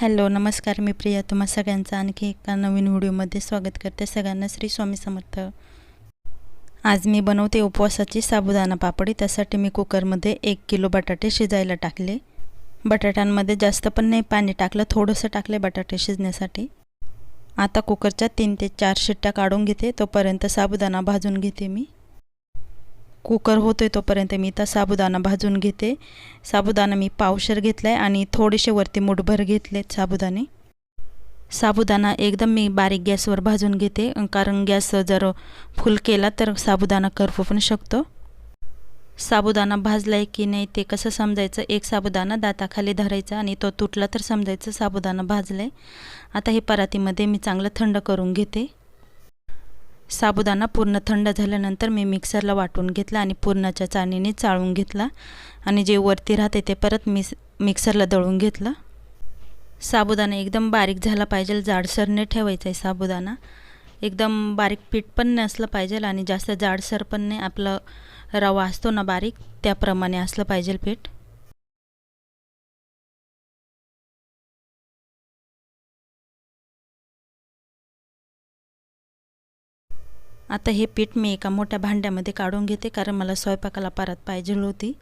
Hello नमस्कार मी प्रिया. तुम्हा सगळ्यांचं आणखी एका नवीन व्हिडिओमध्ये स्वागत करते सगळ्यांना श्री स्वामी समर्थ. आज मी बनवते उपवासाची साबुदाणा पापडी. त्यासाठी मी कुकरमध्ये एक किलो बटाटे शिजायला टाकले. बटाट्यांमध्ये जास्त पण नाही पाणी टाकलं थोडंसं टाकले बटाटे शिजण्यासाठी. आता कुकरच्या तीन ते चार शिट्ट्या काढून घेते. तोपर्यंत साबुदाणा भाजून घेते मी. कुकर होतो आहे तोपर्यंत मी इथं साबुदाणा भाजून घेते. साबुदाणा मी पावशर घेतला आहे आणि थोडेसे वरती मुठभर घेतले साबुदाणे. साबुदाणा एकदम मी बारीक गॅसवर भाजून घेते. कारण गॅस जर फुल केला तर साबुदाणा करपू पण शकतो. साबुदाणा भाजला आहे की नाही ते कसं समजायचं? एक साबुदाणा दाताखाली धरायचा आणि तो तुटला तर समजायचं साबुदाणा भाजला आहे आता हे परातीमध्ये मी चांगलं थंड करून घेते. साबुदाणा पूर्ण थंड झाल्यानंतर मी मिक्सरला वाटून घेतला आणि पूर्णाच्या चाळणीने चाळून घेतला. आणि जे वरती राहते ते परत मी मिक्सरला दळून घेतलं. साबुदाणा एकदम बारीक झाला पाहिजे जाडसर नाही ठेवायचा आहे साबुदाणा. एकदम बारीक पीठ पण नसलं पाहिजे आणि जास्त जाडसर पण नाही आपलं रवा असतो ना बारीक त्याप्रमाणे असलं पाहिजे पीठ. आता हे पीठ मी एका मोठ्या भांड्यामध्ये काढून घेते कारण मला स्वयंपाकाला परत पाहिजे होती.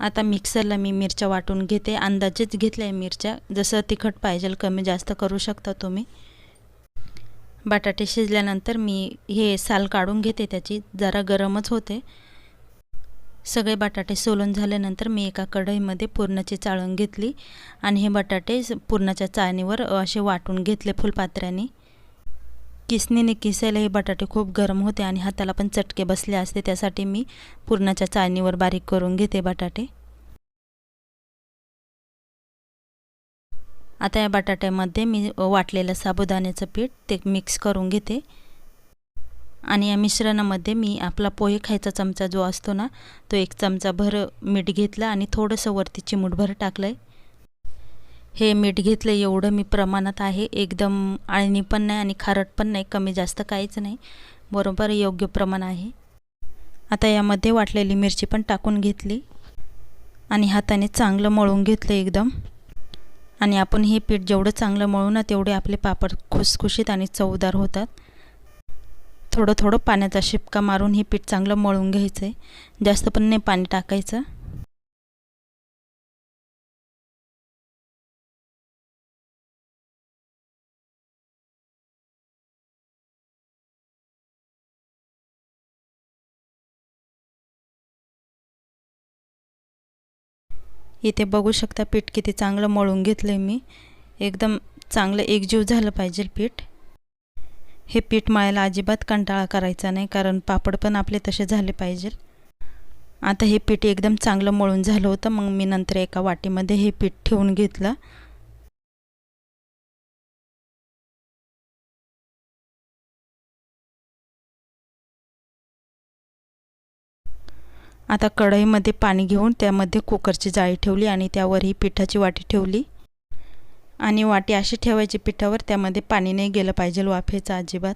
आता मिक्सरला मी मिरच्या वाटून घेते. अंदाजेच घेतल्या आहे मिरच्या. जसं तिखट पाहिजे कमी जास्त करू शकता तुम्ही. बटाटे शिजल्यानंतर मी हे साल काढून घेते त्याची. जरा गरमच होते. सगळे बटाटे सोलून झाल्यानंतर मी एका कढईमध्ये पुरणाची चाळून घेतली. आणि हे बटाटे पुरणाच्या चाळणीवर असे वाटून घेतले फुलपात्र्याने. किसनीने किसायला हे बटाटे खूप गरम होते आणि हाताला पण चटके बसले असते. त्यासाठी मी पुरणाच्या चाळणीवर बारीक करून घेते बटाटे. आता या बटाट्यामध्ये मी वाटलेलं साबुदाण्याचं पीठ ते मिक्स करून घेते. आणि या मिश्रणामध्ये मी आपला पोहे खायचा चमचा जो असतो ना तो एक चमचा भर मीठ घेतला आणि थोडंसं वरती चिमूटभर टाकलं आहे हे मीठ घेतलं एवढं मी प्रमाणात आहे. एकदम आळणी पण नाही आणि खारट पण नाही. कमी जास्त काहीच नाही. बरोबर योग्य प्रमाण आहे. आता यामध्ये वाटलेली मिरची पण टाकून घेतली. आणि हाताने चांगलं मळून घेतलं एकदम. आणि आपण हे पीठ जेवढं चांगलं मळू ना तेवढे आपले पापड खुसखुशीत आणि चवदार होतात. थोडं थोडं पाण्याचा शिपका मारून हे पीठ चांगलं मळून घ्यायचं आहे जास्त पण नाही पाणी टाकायचं. इथे बघू शकता पीठ किती चांगलं मळून घेतलं आहे मी. एकदम चांगलं एकजीव झालं पाहिजे पीठ. हे पीठ मळायला अजिबात कंटाळा करायचा नाही कारण पापड पण आपले तसे झाले पाहिजे. आता हे पीठ एकदम चांगलं मळून झालं होतं मग मी नंतर एका वाटीमध्ये हे पीठ ठेवून घेतलं. आता कढईमध्ये पाणी घेऊन त्यामध्ये कुकरची जाळी ठेवली आणि त्यावर ही पिठाची वाटी ठेवली. आणि वाटी अशी ठेवायची पिठावर त्यामध्ये पाणी नाही गेलं पाहिजे वाफेचं अजिबात.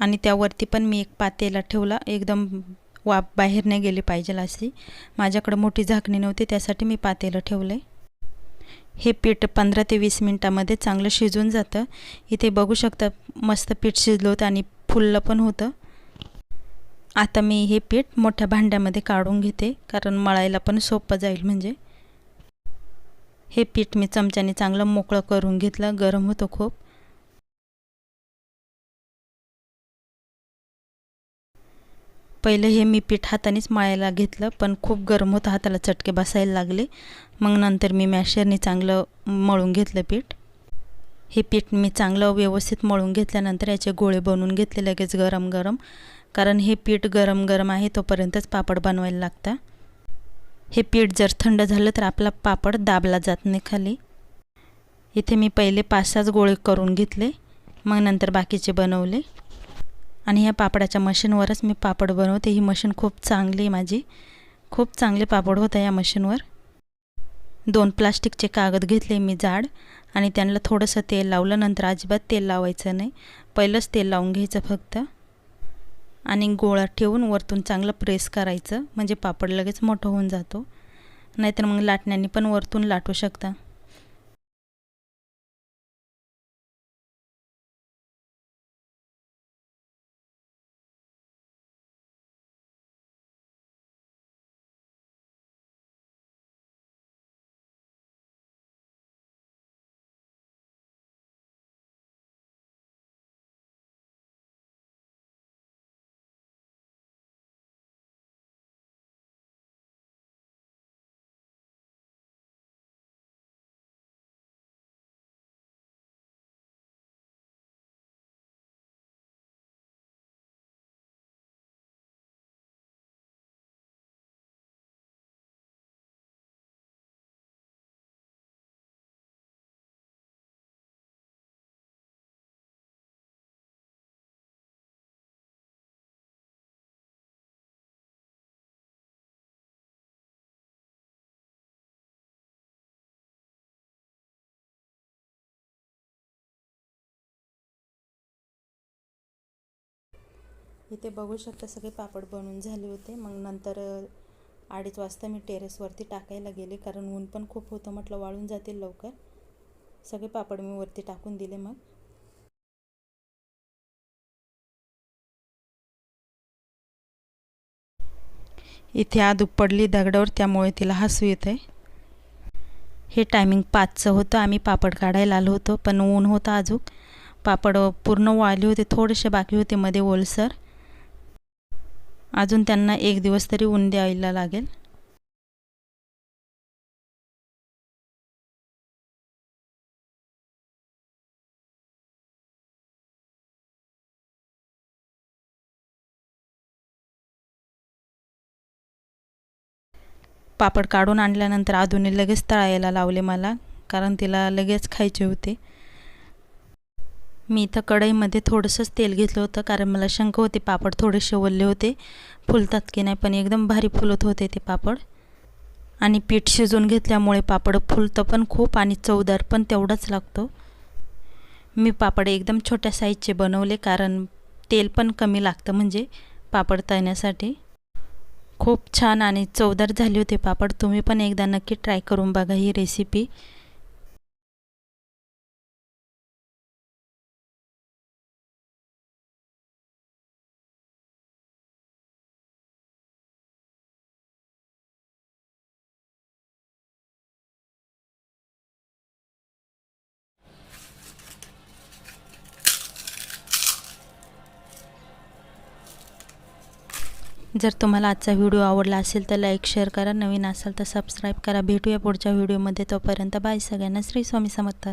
आणि त्यावरती पण मी एक पातेला ठेवला एकदम वाफ बाहेर नाही गेली पाहिजे अशी. माझ्याकडं मोठी झाकणी नव्हती त्यासाठी मी पातेलं ठेवलं हे पीठ पंधरा ते वीस मिनटामध्ये चांगलं शिजून जातं. इथे बघू शकता मस्त पीठ शिजलं होतं आणि फुललं पण होतं. आता मी हे पीठ मोठ्या भांड्यामध्ये काढून घेते कारण मळायला पण सोपं जाईल म्हणजे. हे पीठ मी चमच्याने चांगलं मोकळं करून घेतलं गरम होतं खूप. पहिलं हे मी पीठ हातानेच मळायला घेतलं पण खूप गरम होतं हाताला चटके बसायला लागले. मग नंतर मी मॅशरने चांगलं मळून घेतलं पीठ. हे पीठ मी चांगलं व्यवस्थित मळून घेतल्यानंतर याचे गोळे बनवून घेतले लगेच गरम गरम कारण हे पीठ गरम गरम आहे तोपर्यंतच पापड बनवायला लागतं. हे पीठ जर थंड झालं तर आपला पापड दाबला जात नाही खाली. इथे मी पहिले पाच सहाच गोळे करून घेतले मग नंतर बाकीचे बनवले. आणि ह्या पापडाच्या मशीनवरच मी पापड बनवते. ही मशीन खूप चांगली आहे माझी. खूप चांगले पापड होतं या मशीनवर. दोन प्लास्टिकचे कागद घेतले मी जाड आणि त्यांना थोडंसं तेल लावलं. नंतर अजिबात तेल लावायचं नाही. पहिलंच तेल लावून घ्यायचं फक्त. आणि गोळा ठेवून वरतून चांगलं प्रेस करायचं. म्हणजे पापड लगेच मोठं होऊन जातो. नाहीतर मग लाटण्याने पण वरतून लाटू शकता. इथे बघू शकता सगळे पापड बनवून झाले होते. मग नंतर अडीच वाजता मी टेरेसवरती टाकायला गेले कारण ऊन पण खूप होतं म्हटलं वाळून जातील लवकर. सगळे पापड मी वरती टाकून दिले मग. इथे आदूक पडली दगडावर त्यामुळे तिला हसू येत आहे हे टायमिंग पाचचं होतं. आम्ही पापड काढायला आलो होतो पण ऊन होतं अजूक पापड पूर्ण वाळले होते थोडेसे बाकी होते मध्ये ओलसर. अजून त्यांना एक दिवस तरी ऊन द्यायला लागेल. पापड काढून आणल्यानंतर आधुने लगेच तळायला लावले मला कारण तिला लगेच खायचे होते. मी इथं कढईमध्ये थोडंसंच तेल घेतलं होतं कारण मला शंका होती पापड थोडेसे ओलले होते. फुलतात की नाही पण एकदम भारी फुलत होते ते पापड. आणि पीठ शिजवून घेतल्यामुळे पापड फुलतं पण खूप आणि चवदार पण तेवढाच लागतो. मी पापड एकदम छोट्या साईजचे बनवले कारण तेल पण कमी लागतं म्हणजे पापड तळण्यासाठी. खूप छान आणि चवदार झाले होते पापड. तुम्ही पण एकदा नक्की ट्राय करून बघा ही रेसिपी. जर तुम्हाला आजचा व्हिडिओ आवडला असेल तर लाईक शेअर करा. नवीन असाल तर सबस्क्राईब करा. भेटूया पुढच्या व्हिडिओमध्ये. तोपर्यंत बाय सगळ्यांना. श्री स्वामी समर्थ.